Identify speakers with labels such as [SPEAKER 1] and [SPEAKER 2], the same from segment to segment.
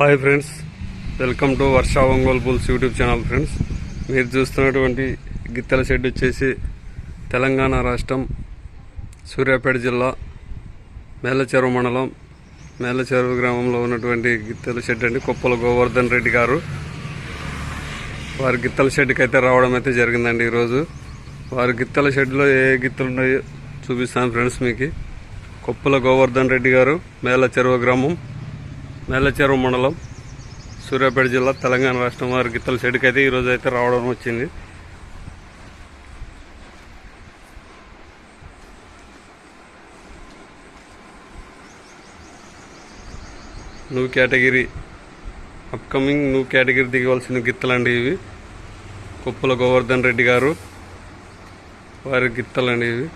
[SPEAKER 1] Hi friends welcome to Varsha Ongole bulls YouTube channel friends. మీరు చూస్తున్నటువంటి గిత్తెల shed వచ్చేసి తెలంగాణ రాష్ట్రం సూర్యాపేట జిల్లా మేళ్ళచెరువు మండలం మేళ్ళచెరువు గ్రామంలో ఉన్నటువంటి గిత్తెల షెడ్ అండి. కుప్పల గోవర్ధన్ రెడ్డి గారు వారి గిత్తల షెడ్కి అయితే రావడం అయితే జరిగిందండి ఈరోజు. వారి గిత్తల షెడ్లో ఏ గిత్తలు ఉన్నాయో చూపిస్తాను ఫ్రెండ్స్ మీకు. కుప్పల గోవర్ధన్ రెడ్డి గారు మేల చెరువు గ్రామం నెల్లచెరువు మండలం సూర్యాపేట జిల్లా తెలంగాణ రాష్ట్రం వారి గిత్తల షెడ్కి అయితే ఈరోజు అయితే రావడం వచ్చింది. నువ్వు కేటగిరీ అప్కమింగ్ నువ్వు కేటగిరీ దిగవలసిన గిత్తలండి ఇవి. కుప్పల గోవర్ధన్ రెడ్డి గారు వారి గిత్తలండి ఇవి.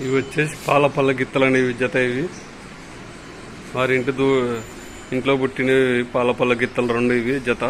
[SPEAKER 1] ఇవి వచ్చేసి పాల పళ్ళ గిత్తలు అనేవి జత ఇవి. వారి ఇంటి దూ ఇంట్లో పుట్టినవి పాల పళ్ళ గిత్తలు రెండు ఇవి జత.